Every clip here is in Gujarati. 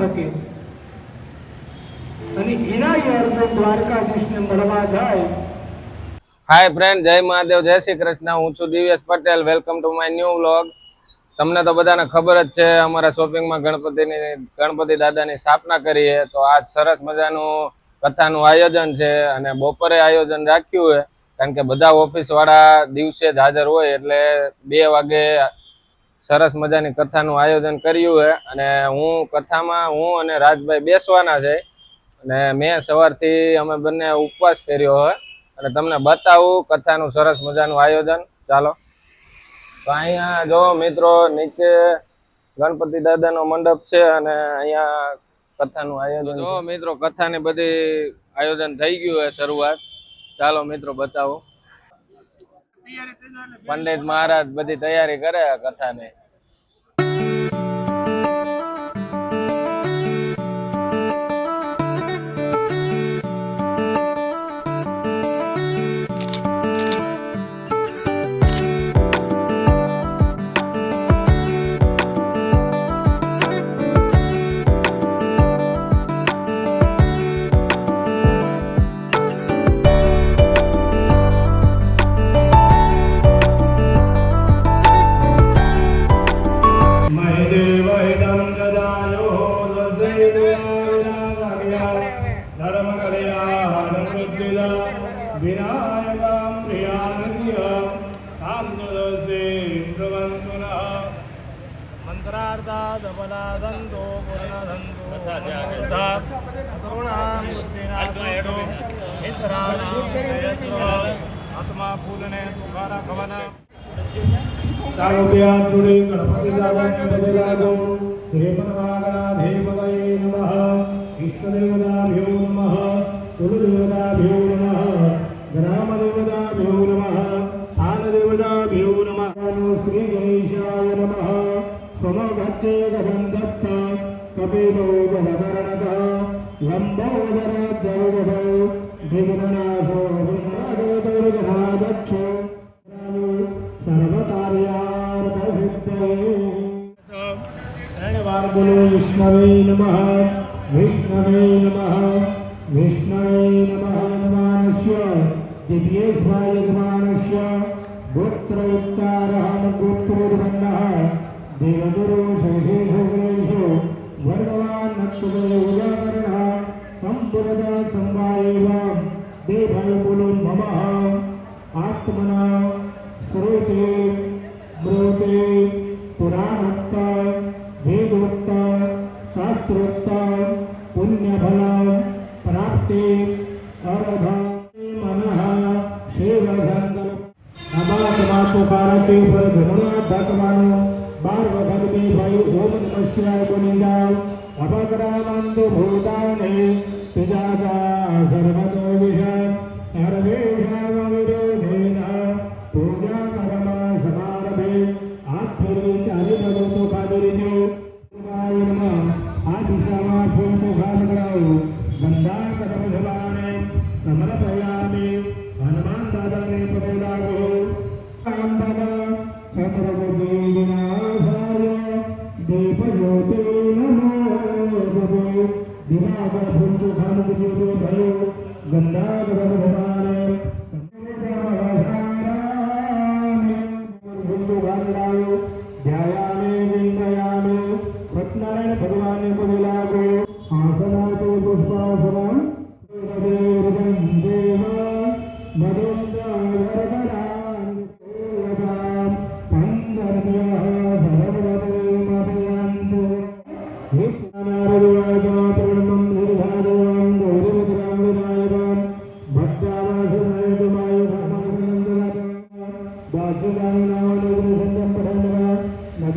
શકે. અને એના એ દ્વારકાધીશને મળવા જાય. હાય ફ્રેન્ડ જય મહાદેવ, જય શ્રી કૃષ્ણ. હું છું Divyesh Patel. Welcome to my new vlog તમને તો બધાને ખબર જ છે, અમારા શોપિંગમાં ગણપતિની, ગણપતિ દાદાની સ્થાપના કરી છે તો આજ સરસ મજાનું કથાનું આયોજન છે અને બપોરે આયોજન રાખ્યું છે. કારણ કે બધા ઓફિસ વાળા દિવસે જ હાજર હોય એટલે બે વાગે સરસ મજાની કથાનું આયોજન કર્યું છે અને હું કથામાં હું અને રાજભાઈ બેસવાના છે. અને મેં સવારથી અમે બંને ઉપવાસ કર્યો હોય અને તમને બતાવું કથાનું સરસ મજાનું આયોજન. ચાલો. તો અહીંયા જો મિત્રો નીચે ગણપતિ દાદાનો મંડપ છે અને અહીંયા કથાનું આયોજન જો મિત્રો કથાની બધી આયોજન થઈ ગયું છે શરૂઆત. ચાલો મિત્રો બતાવો. પંડિત મહારાજ બધી તૈયારી કરે કથા કથાની. મહિદેવહિદં દદાયો ધર્મકલયા વિનાયકાં પ્રિયાનંદ્ય તામ દદસ્તે પ્રવંતુનઃ મંત્રાર્થા સફલા ચાલો ત્યાં જોડે ગણપતિ દાદાને પગે લાગો શ્રી પરમાગણાધીપતયે નમઃ. ઇષ્ટદેવતાભ્યો નમઃ. કુલદેવતાભ્યો નમઃ. ગ્રામદેવતાભ્યો વિષ્ણવે નમઃ. શાસ્ત્રોક્ત પુણ્યફલ પ્રાપ્તિ ભારતે પર જમણા ઢાકવાનો બાર વખત બે ભાઈ ઓમ નમઃ શિવાય બોલી જાઓ ભૂતાને તુજાજા మన పైన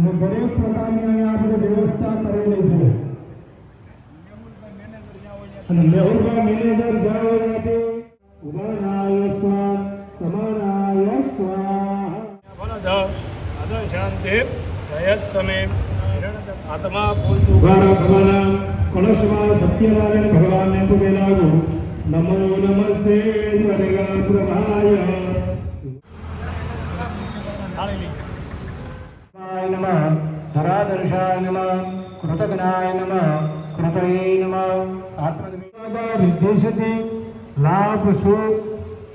અને દરેક પ્રકારની અહીંયા આપણે વ્યવસ્થા કરેલી છે. અને મેહુલભાઈ મેનેજર જ્યાં હોય ત્યાંથી ઉદાનાય સ્વા સમાનાય અદ શાંતિ જયત સમે આત્મા પૂછું ઉગારા ભગવાન કળશમાં સત્યનારાયણ ભગવાનને પૂજે લાગુ નમો નમસ્તે પ્રભાય. नमः धरादर्शाय नमः कृतज्ञाय नमः कृतये नमः આત્મનિર્દેશતે લાભ સુખ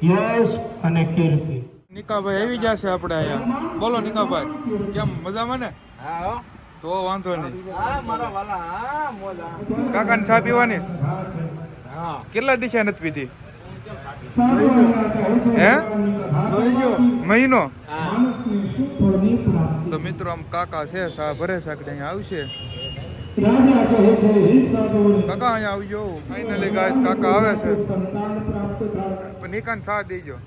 યશ અને કીર્તિ નિકાભાઈ આવી જશે આપણે અહીંયા બોલો નિકાભાઈ કેમ મજામાં ને તો વાંધો નહીં કાકા ચા પીવાની છે? કેટલા દિશા નથી પીધી હે મહિનો તો મિત્રો આમ કાકા છે સા ભરે સાકડે અહીંયા આવશે. રાજા કહે છે હે સાધુઓને કાકા અહીંયા આવજો. ફાઇનલી ગાઈસ કાકા આવે છે. નિકાન સા દેજો.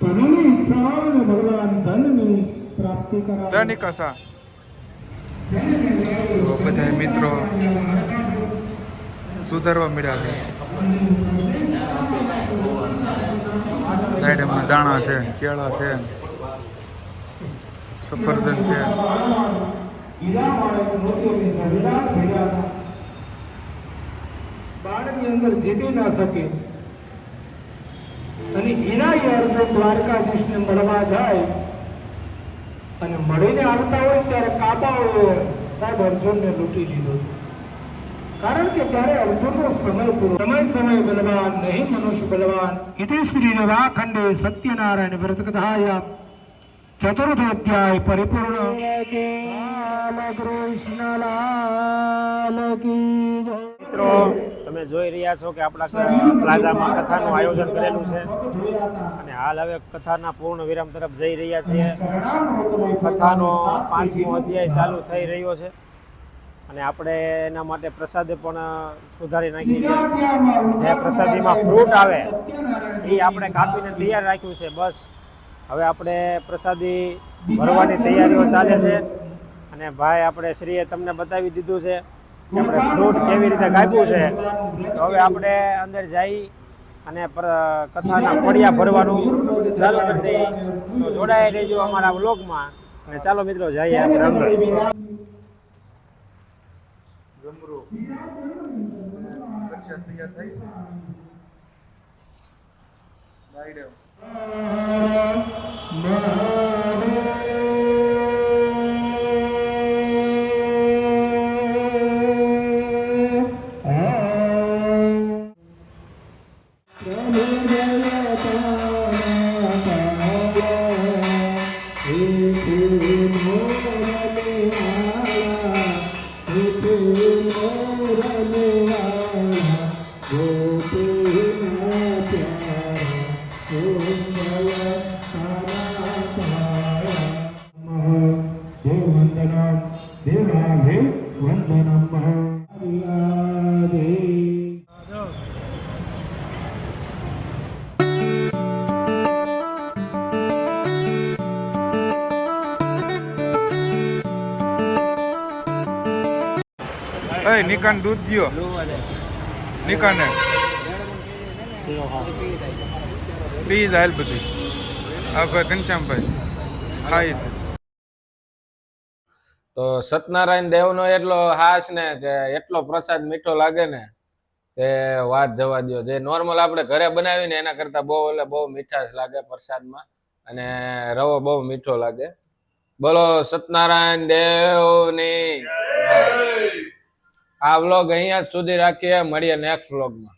તનની ઈચ્છા હોય ને ભગવાન ધનની પ્રાપ્તિ લે કરાવે નિકા સા. તો બધા મિત્રો સુધારવા મળ્યા છે. સાઈડમાં દાણા છે, કેળા છે, સફરજન છે. અંદર જીતી ના શકે. અને એના એ અર્જુન દ્વારકાધીશને મળવા જાય અને મળીને આવતા હોય ત્યારે કાબાઓએ સાહેબ અર્જુનને લૂંટી લીધો. કારણ કે ત્યારે અર્જુનનો સમય પૂરો સમય સમય બલવાન, નહીં મનુષ્ય બલવાન. ઇતિ શ્રી નવાખંડે સત્યનારાયણ વ્રત કથાયા. ચતુર્થોધ્યાય પરિપૂર્ણ. મિત્રો, તમે જોઈ રહ્યા છો કે આપણા પ્લાઝામાં કથાનું આયોજન કરેલું છે. અને હાલ હવે કથાના પૂર્ણ વિરામ તરફ જઈ રહ્યા છીએ. કથાનો પાંચમો અધ્યાય ચાલુ થઈ રહ્યો છે. અને આપણે એના માટે પ્રસાદ પણ સુધારી નાખી છે જે પ્રસાદીમાં ફ્રૂટ આવે એ આપણે કાપીને તૈયાર રાખ્યું છે બસ. હવે આપણે પ્રસાદી ભરવાની તૈયારીઓ ચાલે છે. અને ભાઈ આપણે શ્રીએ તમને બતાવી દીધું છે કે આપણે ફ્રૂટ કેવી રીતે કાપ્યું છે. તો હવે આપણે અંદર જઈ અને કથાના પડિયા ભરવાનું ચાલુ કરી દઈએ. તો જોડાઈ રહેજો અમારા વ્લોગમાં અને ચાલો મિત્રો જઈએ આપણે અંદર. પ્રસાદ તૈયાર થઈ બાયડે એ નિકાન દૂધ દિયો. નિકાને. પી જાય બધી. આ ભાઈ. ઘનશ્યામભાઈ ખાઈ તો સત્યનારાયણ દેવનો એટલો હાસ ને કે એટલો પ્રસાદ મીઠો લાગે ને કે વાત જવા દો જે નોર્મલ આપણે ઘરે બનાવીને એના કરતા બહુ એટલે બહુ મીઠાશ લાગે પ્રસાદમાં અને રવો બહુ મીઠો લાગે. બોલો સત્યનારાયણ દેવની. આ વ્લોગ અહીંયા સુધી રાખીએ. મળીએ નેક્સ્ટ વ્લોગમાં